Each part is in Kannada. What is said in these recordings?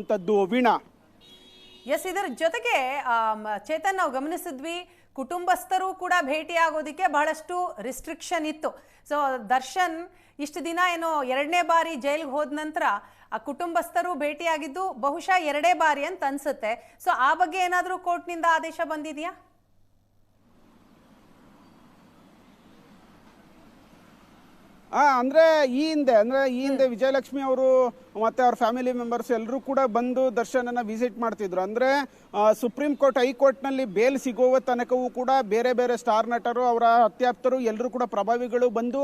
ಅಂತದ್ದು ವೀಣಾ. ಎಸ್ ಇದರ ಜೊತೆಗೆ ಚೇತನ್, ನಾವು ಗಮನಿಸಿದ್ವಿ, ಕುಟುಂಬಸ್ಥರು ಕೂಡ ಭೇಟಿ ಆಗೋದಕ್ಕೆ ಬಹಳಷ್ಟು ರಿಸ್ಟ್ರಿಕ್ಷನ್ ಇತ್ತು. ಸೊ ದರ್ಶನ್ ಇಷ್ಟು ದಿನ ಏನೋ ಎರಡನೇ ಬಾರಿ ಜೈಲ್ಗೆ ಹೋದ ನಂತರ, ಆ ಕುಟುಂಬಸ್ಥರು ಭೇಟಿಯಾಗಿದ್ದು ಬಹುಶಃ ಎರಡೇ ಬಾರಿ ಅಂತ ಅನ್ಸುತ್ತೆ. ಸೊ ಆ ಬಗ್ಗೆ ಏನಾದರೂ ಕೋರ್ಟ್ನಿಂದ ಆದೇಶ ಬಂದಿದೆಯಾ? ಅಂದ್ರೆ ಈ ಹಿಂದೆ ಅಂದ್ರೆ ಈ ಹಿಂದೆ ವಿಜಯಲಕ್ಷ್ಮಿ ಅವರು ಮತ್ತೆ ಅವ್ರ ಫ್ಯಾಮಿಲಿ ಮೆಂಬರ್ಸ್ ಎಲ್ಲರೂ ಕೂಡ ಬಂದು ದರ್ಶನನ ವಿಸಿಟ್ ಮಾಡ್ತಿದ್ರು. ಅಂದ್ರೆ ಸುಪ್ರೀಂ ಕೋರ್ಟ್ ಹೈಕೋರ್ಟ್ನಲ್ಲಿ ಬೇಲ್ ಸಿಗುವ ತನಕವೂ ಕೂಡ ಬೇರೆ ಬೇರೆ ಸ್ಟಾರ್ ನಟರು ಅವರ ಅತ್ಯಾಪ್ತರು ಎಲ್ಲರೂ ಕೂಡ ಪ್ರಭಾವಿಗಳು ಬಂದು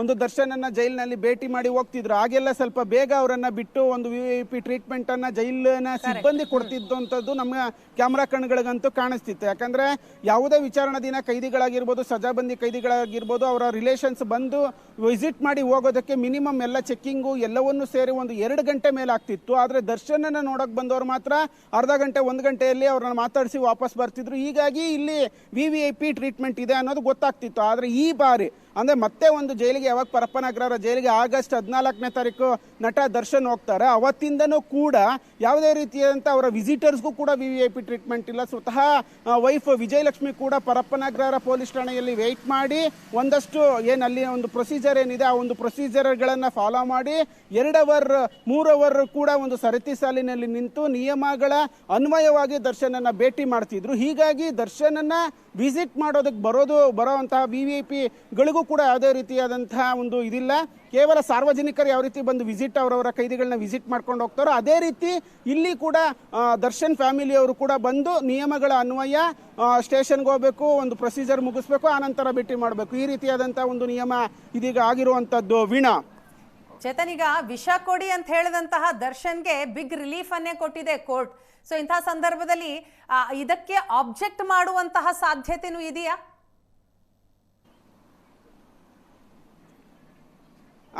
ಒಂದು ದರ್ಶನನ್ನ ಜೈಲಿನಲ್ಲಿ ಭೇಟಿ ಮಾಡಿ ಹೋಗ್ತಿದ್ರು. ಆಗೆಲ್ಲ ಸ್ವಲ್ಪ ಬೇಗ ಅವರನ್ನ ಬಿಟ್ಟು ಒಂದು ವಿ ಐ ಪಿ ಟ್ರೀಟ್ಮೆಂಟ್ ಅನ್ನ ಜೈಲಿನ ಸಿಬ್ಬಂದಿ ಕೊಡ್ತಿದ್ದಂಥದ್ದು ನಮ್ಮ ಕ್ಯಾಮ್ರಾ ಕಣ್ಗಳಿಗಂತೂ ಕಾಣಿಸ್ತಿತ್ತು. ಯಾಕಂದ್ರೆ ಯಾವುದೇ ವಿಚಾರಣಾ ದಿನ ಕೈದಿಗಳಾಗಿರ್ಬೋದು ಸಜಾಬಂದಿ ಕೈದಿಗಳಾಗಿರ್ಬೋದು ಅವರ ರಿಲೇಷನ್ಸ್ ಬಂದು ವಿಸಿಟ್ ಮಾಡಿ ಹೋಗೋದಕ್ಕೆ ಮಿನಿಮಮ್ ಎಲ್ಲ ಚೆಕ್ಕಿಂಗು ಎಲ್ಲವನ್ನೂ ಸೇರಿ ಒಂದು ಎರಡು ಗಂಟೆ ಮೇಲೆ ಆಗ್ತಿತ್ತು. ಆದರೆ ದರ್ಶನನ ನೋಡಕ್ ಬಂದವರು ಮಾತ್ರ ಅರ್ಧ ಗಂಟೆ ಒಂದು ಗಂಟೆಯಲ್ಲಿ ಅವ್ರನ್ನ ಮಾತಾಡಿಸಿ ವಾಪಸ್ ಬರ್ತಿದ್ರು. ಹೀಗಾಗಿ ಇಲ್ಲಿ V V I P treatment ಇದೆ ಅನ್ನೋದು ಗೊತ್ತಾಗ್ತಿತ್ತು. ಆದರೆ ಈ ಬಾರಿ ಅಂದ್ರೆ ಮತ್ತೆ ಒಂದು ಜೈಲಿಗೆ ಯಾವಾಗ ಪರಪ್ಪನಗ್ರಹರ ಜೈಲಿಗೆ ಆಗಸ್ಟ್ ಹದಿನಾಲ್ಕನೇ ತಾರೀಕು ನಟ ದರ್ಶನ್ ಹೋಗ್ತಾರೆ. ಅವತ್ತಿಂದನೂ ಕೂಡ ಯಾವುದೇ ರೀತಿಯಾದಂಥ ಅವರ ವಿಸಿಟರ್ಸ್ಗೂ ಕೂಡ V V I P treatment ಇಲ್ಲ. ಸ್ವತಃ ವೈಫ್ ವಿಜಯಲಕ್ಷ್ಮಿ ಕೂಡ ಪರಪ್ಪನಗ್ರಹರ ಪೊಲೀಸ್ ಠಾಣೆಯಲ್ಲಿ ವೆಯ್ಟ್ ಮಾಡಿ, ಒಂದಷ್ಟು ಏನು ಅಲ್ಲಿ ಒಂದು ಪ್ರೊಸೀಜರ್ ಏನಿದೆ, ಆ ಒಂದು ಪ್ರೊಸೀಜರ್ಗಳನ್ನು ಫಾಲೋ ಮಾಡಿ ಎರಡು ಅವರ್ ಮೂರು ಅವರ್ ಕೂಡ ಒಂದು ಸರತಿ ಸಾಲಿನಲ್ಲಿ ನಿಂತು ನಿಯಮಗಳ ಅನ್ವಯವಾಗಿ ದರ್ಶನನ್ನ ಭೇಟಿ ಮಾಡ್ತಿದ್ರು. ಹೀಗಾಗಿ ದರ್ಶನನ್ನ ವಿಸಿಟ್ ಮಾಡೋದಕ್ಕೆ ಬರೋದು, ಬರೋವಂತಹ ವಿ ವಿ ಪಿಗಳಿಗೂ ಕೂಡ ಯಾವುದೇ ರೀತಿಯಾದಂತಹ ಒಂದು ಇದಿಲ್ಲ. ಕೇವಲ ಸಾರ್ವಜನಿಕರು ಯಾವ ರೀತಿ ಬಂದು ವಿಸಿಟ್ ಅವರವರ ಕೈದಿಗಳನ್ನ ವಿಸಿಟ್ ಮಾಡ್ಕೊಂಡು ಹೋಗ್ತಾರೋ ಅದೇ ರೀತಿ ಇಲ್ಲಿ ಕೂಡ ದರ್ಶನ್ ಫ್ಯಾಮಿಲಿಯವರು ಕೂಡ ಬಂದು ನಿಯಮಗಳ ಅನ್ವಯ ಸ್ಟೇಷನ್ಗೆ ಹೋಗಬೇಕು, ಒಂದು ಪ್ರೊಸೀಜರ್ ಮುಗಿಸ್ಬೇಕು, ಆನಂತರ ಭೇಟಿ ಮಾಡಬೇಕು. ಈ ರೀತಿಯಾದಂತಹ ಒಂದು ನಿಯಮ ಇದೀಗ ಆಗಿರುವಂಥದ್ದು ವೀಣಾ. ಚೇತನ್, ಈಗ ವಿಷ ಕೊಡಿ ಅಂತ ಹೇಳಿದಂತಹ ದರ್ಶನ್ಗೆ ಬಿಗ್ ರಿಲೀಫ್ ಅನ್ನೇ ಕೊಟ್ಟಿದೆ ಕೋರ್ಟ್. ಸೊ ಇಂತಹ ಸಂದರ್ಭದಲ್ಲಿ ಇದಕ್ಕೆ ಆಬ್ಜೆಕ್ಟ್ ಮಾಡುವಂತಹ ಸಾಧ್ಯತೆನೂ ಇದೆಯಾ?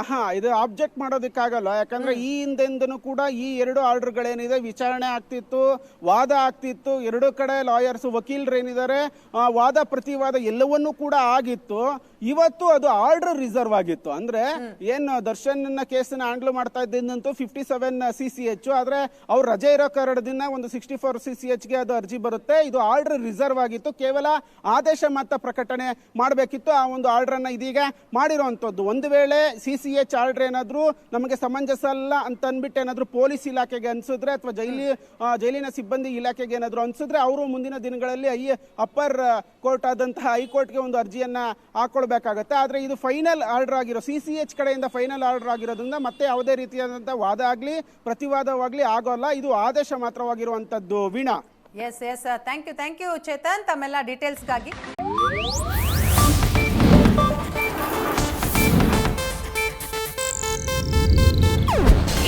ಹಾ ಇದು ಆಬ್ಜೆಕ್ಟ್ ಮಾಡೋದಕ್ಕಾಗಲ್ಲ. ಯಾಕಂದ್ರೆ ಈ ಹಿಂದೆಂದನೂ ಕೂಡ ಈ ಎರಡು ಆರ್ಡರ್ಗಳೇನಿದೆ ವಿಚಾರಣೆ ಆಗ್ತಿತ್ತು ವಾದ ಆಗ್ತಿತ್ತು ಎರಡು ಕಡೆ ಲಾಯರ್ಸ್ ವಕೀಲರು ಏನಿದ್ದಾರೆ ವಾದ ಪ್ರತಿವಾದ ಎಲ್ಲವನ್ನೂ ಕೂಡ ಆಗಿತ್ತು. ಇವತ್ತು ಅದು ಆರ್ಡರ್ ರಿಸರ್ವ್ ಆಗಿತ್ತು. ಅಂದ್ರೆ ಏನು ದರ್ಶನ್ ಕೇಸನ್ನ ಹ್ಯಾಂಡಲ್ ಮಾಡ್ತಾ ಇದ್ದಂತೂ fifty seven C C H ಆದ್ರೆ ಅವ್ರು ರಜೆ ಇರೋ ಕಾರಣದಿಂದ ಒಂದು ಸಿಕ್ಸ್ಟಿ ಫೋರ್ ಸಿ ಸಿ ಎಚ್ಗೆ ಅದು ಅರ್ಜಿ ಬರುತ್ತೆ. ಇದು ಆರ್ಡರ್ ರಿಸರ್ವ್ ಆಗಿತ್ತು. ಕೇವಲ ಆದೇಶ ಮಾತ್ರ ಪ್ರಕಟಣೆ ಮಾಡಬೇಕಿತ್ತು. ಆ ಒಂದು ಆರ್ಡರ್ ಅನ್ನ ಇದೀಗ ಮಾಡಿರುವಂತದ್ದು. ಒಂದು ವೇಳೆ ಸಿ ಸಿ ಏನಾದರೂ ಏನಾದ್ರು ನಮಗೆ ಸಮಂಜಸ ಅಲ್ಲ ಅಂತ ಅಂದ್ಬಿಟ್ಟು ಏನಾದರೂ ಪೊಲೀಸ್ ಇಲಾಖೆಗೆ ಅನ್ಸಿದ್ರೆ ಅಥವಾ ಜೈಲಿ ಜೈಲಿನ ಸಿಬ್ಬಂದಿ ಇಲಾಖೆಗೆ ಏನಾದರೂ ಅನ್ಸಿದ್ರೆ ಅವರು ಮುಂದಿನ ದಿನಗಳಲ್ಲಿ ಐ ಅಪ್ಪರ್ ಕೋರ್ಟ್ ಆದಂತಹ ಹೈಕೋರ್ಟ್ಗೆ ಒಂದು ಅರ್ಜಿಯನ್ನ ಹಾಕೊಳ್ಬೇಕಾಗತ್ತೆ. ಆದ್ರೆ ಇದು ಫೈನಲ್ ಆರ್ಡರ್ ಆಗಿರೋ, ಸಿ ಸಿ ಎಚ್ ಕಡೆಯಿಂದ ಫೈನಲ್ ಆರ್ಡರ್ ಆಗಿರೋದ್ರಿಂದ ಮತ್ತೆ ಯಾವುದೇ ರೀತಿಯಾದಂಥ ವಾದ ಆಗಲಿ, ಪ್ರತಿವಾದವಾಗಲಿ ಆಗೋಲ್ಲ. ಇದು ಆದೇಶ ಮಾತ್ರವಾಗಿರುವಂಥದ್ದು Veena. Yes yes thank you thank you Chethan. ತಮ್ಮೆಲ್ಲ ಡೀಟೇಲ್ಸ್ಗಾಗಿ